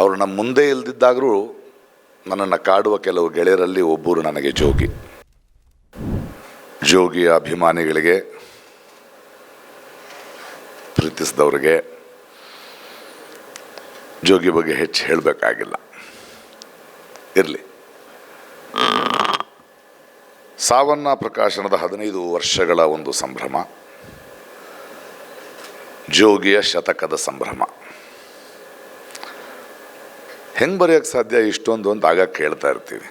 ಅವರು ನಮ್ಮ ಮುಂದೆ ಇಲ್ದಿದ್ದಾಗರೂ ನನ್ನನ್ನು ಕಾಡುವ ಕೆಲವು ಗೆಳೆಯರಲ್ಲಿ ಒಬ್ಬರು ನನಗೆ ಜೋಗಿ. ಜೋಗಿಯ ಅಭಿಮಾನಿಗಳಿಗೆ, ಪ್ರೀತಿಸಿದವ್ರಿಗೆ ಜೋಗಿ ಬಗ್ಗೆ ಹೆಚ್ಚು ಹೇಳಬೇಕಾಗಿಲ್ಲ. ಇರಲಿ. ಸಾವನ್ನ ಪ್ರಕಾಶನದ ಹದಿನೈದು ವರ್ಷಗಳ ಒಂದು ಸಂಭ್ರಮ, ಜೋಗಿಯ ಶತಕದ ಸಂಭ್ರಮ. ಹೆಂಗೆ ಬರೆಯೋಕ್ಕೆ ಸಾಧ್ಯ ಇಷ್ಟೊಂದು ಅಂತ ಆಗ ಕೇಳ್ತಾ ಇರ್ತೀವಿ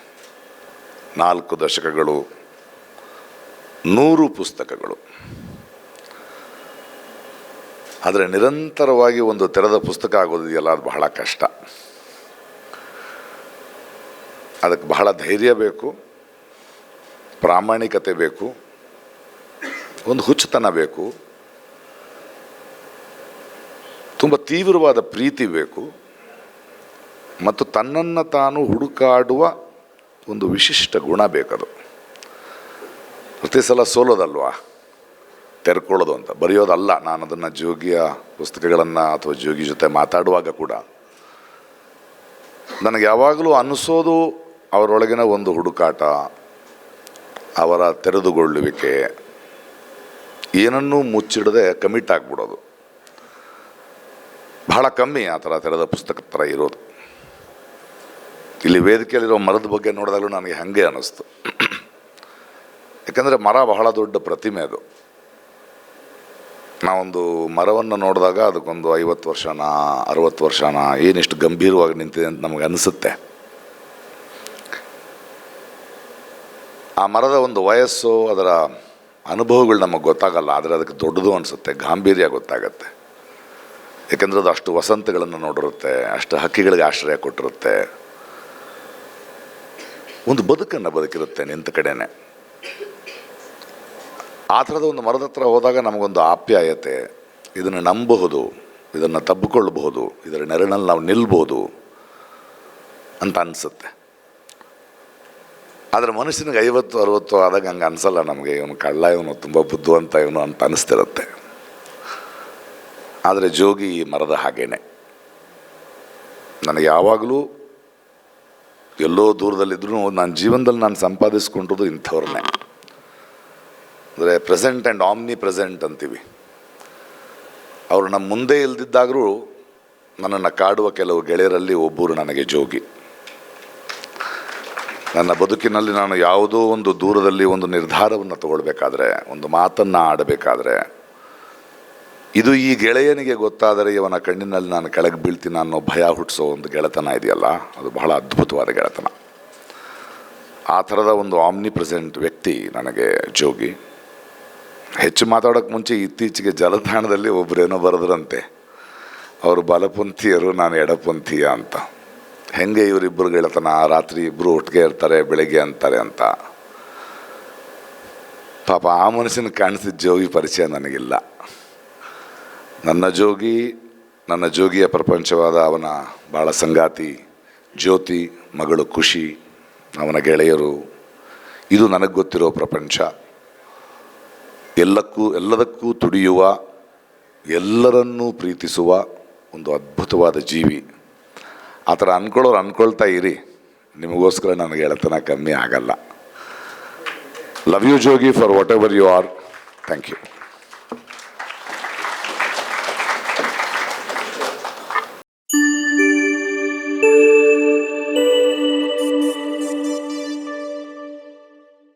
ನಾಲ್ಕು ದಶಕಗಳು, ನೂರು ಪುಸ್ತಕಗಳು. ಆದರೆ ನಿರಂತರವಾಗಿ ಒಂದು ತೆರೆದ ಪುಸ್ತಕ ಆಗೋದಿದೆಯಲ್ಲ, ಅದು ಬಹಳ ಕಷ್ಟ. ಅದಕ್ಕೆ ಬಹಳ ಧೈರ್ಯ ಬೇಕು, ಪ್ರಾಮಾಣಿಕತೆ ಬೇಕು, ಒಂದು ಹುಚ್ಚುತನ ಬೇಕು, ತುಂಬ ತೀವ್ರವಾದ ಪ್ರೀತಿ ಬೇಕು. ಮತ್ತು ತನ್ನನ್ನು ತಾನು ಹುಡುಕಾಡುವ ಒಂದು ವಿಶಿಷ್ಟ ಗುಣ ಬೇಕದು. ಪ್ರತಿ ಸಲ ಸೋಲೋದಲ್ವಾ? ತೆರ್ಕೊಳ್ಳೋದು ಅಂತ. ಬರೆಯೋದಲ್ಲ. ನಾನು ಅದನ್ನು ಜೋಗಿಯ ಪುಸ್ತಕಗಳನ್ನು ಅಥವಾ ಜೋಗಿ ಜೊತೆ ಮಾತಾಡುವಾಗ ಕೂಡ. ನನಗೆ ಯಾವಾಗಲೂ ಅನ್ನಿಸೋದು ಅವರೊಳಗಿನ ಒಂದು ಹುಡುಕಾಟ, ಅವರ ತೆರೆದುಕೊಳ್ಳುವಿಕೆ ಏನನ್ನೂ ಮುಚ್ಚಿಡದೆ ಕಮಿಟ್ ಆಗಿಬಿಡೋದು. ಬಹಳ ಕಮ್ಮಿ ಆ ಥರ ತೆರೆದ ಪುಸ್ತಕ ಥರ ಇರೋದು. ಇಲ್ಲಿ ವೇದಿಕೆಯಲ್ಲಿರೋ ಮರದ ಬಗ್ಗೆ ನೋಡಿದಾಗಲೂ ನನಗೆ ಹಾಗೆ ಅನ್ನಿಸ್ತು. ಯಾಕಂದರೆ ಮರ ಬಹಳ ದೊಡ್ಡ ಪ್ರತಿಮೆ ಅದು. ನಾವೊಂದು ಮರವನ್ನು ನೋಡಿದಾಗ ಅದಕ್ಕೊಂದು ಐವತ್ತು ವರ್ಷನ, ಅರವತ್ತು ವರ್ಷನ, ಏನಿಷ್ಟು ಗಂಭೀರವಾಗಿ ನಿಂತಿದೆ ಅಂತ ನಮಗೆ ಅನಿಸುತ್ತೆ. ಆ ಮರದ ಒಂದು ವಯಸ್ಸು, ಅದರ ಅನುಭವಗಳು ನಮಗೆ ಗೊತ್ತಾಗಲ್ಲ, ಆದರೆ ಅದಕ್ಕೆ ದೊಡ್ಡದು ಅನಿಸುತ್ತೆ, ಗಾಂಭೀರ್ಯ ಗೊತ್ತಾಗತ್ತೆ. ಯಾಕೆಂದ್ರೆ ಅದು ಅಷ್ಟು ವಸಂತಗಳನ್ನು ನೋಡಿರುತ್ತೆ, ಅಷ್ಟು ಹಕ್ಕಿಗಳಿಗೆ ಆಶ್ರಯ ಕೊಟ್ಟಿರುತ್ತೆ. ಒಂದು ಬದುಕನ್ನು ಬದುಕಿರುತ್ತೆ ನಿಂತ ಕಡೆನೆ. ಆ ಥರದ ಒಂದು ಮರದ ಹತ್ರ ಹೋದಾಗ ನಮಗೊಂದು ಆಪ್ಯಾಯತೆ. ಇದನ್ನು ನಂಬಬಹುದು ಇದನ್ನು ತಬ್ಬಿಕೊಳ್ಳಬಹುದು, ಇದರ ನೆರಳಲ್ಲಿ ನಾವು ನಿಲ್ಬೋದು ಅಂತ ಅನಿಸುತ್ತೆ. ಆದರೆ ಮನುಷ್ಯನಿಗೆ ಐವತ್ತು, ಅರುವತ್ತು ಆದಾಗ ಹಂಗೆ ಅನಿಸಲ್ಲ ನಮಗೆ, ಇವನು ಕಳ್ಳ, ಇವನು ತುಂಬ ಬುದ್ಧಿವಂತ, ಇವನು ಅಂತ ಅನಿಸ್ತಿರುತ್ತೆ. ಆದರೆ ಜೋಗಿ ಮರದ ಹಾಗೇನೆ. ನನಗೆ ಯಾವಾಗಲೂ ಎಲ್ಲೋ ದೂರದಲ್ಲಿದ್ದರೂ ನನ್ನ ಜೀವನದಲ್ಲಿ ನಾನು ಸಂಪಾದಿಸ್ಕೊಂಡಿರೋದು ಇಂಥವ್ರನ್ನೇ. ಅಂದರೆ ಪ್ರೆಸೆಂಟ್ ಆ್ಯಂಡ್ ಆಮ್ನಿ ಪ್ರೆಸೆಂಟ್ ಅಂತೀವಿ. ಅವರು ನಮ್ಮ ಮುಂದೆ ಇಲ್ದಿದ್ದಾಗರೂ ನನ್ನನ್ನು ಕಾಡುವ ಕೆಲವು ಗೆಳೆಯರಲ್ಲಿ ಒಬ್ಬರು ನನಗೆ ಜೋಗಿ. ನನ್ನ ಬದುಕಿನಲ್ಲಿ ನಾನು ಯಾವುದೋ ಒಂದು ದೂರದಲ್ಲಿ ಒಂದು ನಿರ್ಧಾರವನ್ನು ತಗೊಳ್ಬೇಕಾದ್ರೆ, ಒಂದು ಮಾತನ್ನು ಆಡಬೇಕಾದ್ರೆ ಇದು ಈ ಗೆಳೆಯನಿಗೆ ಗೊತ್ತಾದರೆ ಇವನ ಕಣ್ಣಿನಲ್ಲಿ ನಾನು ಕೆಳಗೆ ಬೀಳ್ತೀನಿ ಅನ್ನೋ ಭಯ ಹುಟ್ಟಿಸೋ ಒಂದು ಗೆಳೆತನ ಇದೆಯಲ್ಲ? ಅದು ಬಹಳ ಅದ್ಭುತವಾದ ಗೆಳೆತನ. ಆ ಥರದ ಒಂದು ಆಮ್ನಿ ಪ್ರೆಸೆಂಟ್ ವ್ಯಕ್ತಿ ನನಗೆ ಜೋಗಿ. ಹೆಚ್ಚು ಮಾತಾಡೋಕ್ಕೆ ಮುಂಚೆ ಇತ್ತೀಚೆಗೆ ಜಲತಾಣದಲ್ಲಿ ಒಬ್ಬರೇನೋ ಬರೆದ್ರಂತೆ, ಅವರು ಬಲಪಂಥೀಯರು, ನಾನು ಎಡಪಂಥೀಯ ಅಂತ. ಹೆಂಗೆ ಇವರಿಬ್ಬರು ಗೆಳೆತನ? ರಾತ್ರಿ ಇಬ್ಬರು ಒಟ್ಟಿಗೆ ಇರ್ತಾರೆ, ಬೆಳಗ್ಗೆ ಅಂತಾರೆ ಅಂತ. ಪಾಪ ಆ ಮನುಷ್ಯನ ಕಾಣಿಸಿದ ಜೋಗಿ ಪರಿಚಯ ನನಗಿಲ್ಲ. ನನ್ನ ಜೋಗಿ, ನನ್ನ ಜೋಗಿಯ ಪ್ರಪಂಚವಾದ ಅವನ ಭಾಳ ಸಂಗಾತಿ, ಜ್ಯೋತಿ, ಮಗಳು ಖುಷಿ, ಅವನ ಗೆಳೆಯರು. ಇದು ನನಗೆ ಗೊತ್ತಿರೋ ಪ್ರಪಂಚ. ಎಲ್ಲಕ್ಕೂ, ಎಲ್ಲದಕ್ಕೂ ತುಡಿಯುವ, ಎಲ್ಲರನ್ನೂ ಪ್ರೀತಿಸುವ ಒಂದು ಅದ್ಭುತವಾದ ಜೀವಿ. ಆ ಥರ ಅಂದ್ಕೊಳ್ಳೋರು ಅಂದ್ಕೊಳ್ತಾ ಇರಿ. ನಿಮಗೋಸ್ಕರ ನನಗೆ ಹೇಳತನ ಕಮ್ಮಿ ಆಗಲ್ಲ. Love you Jogi for whatever you are thank you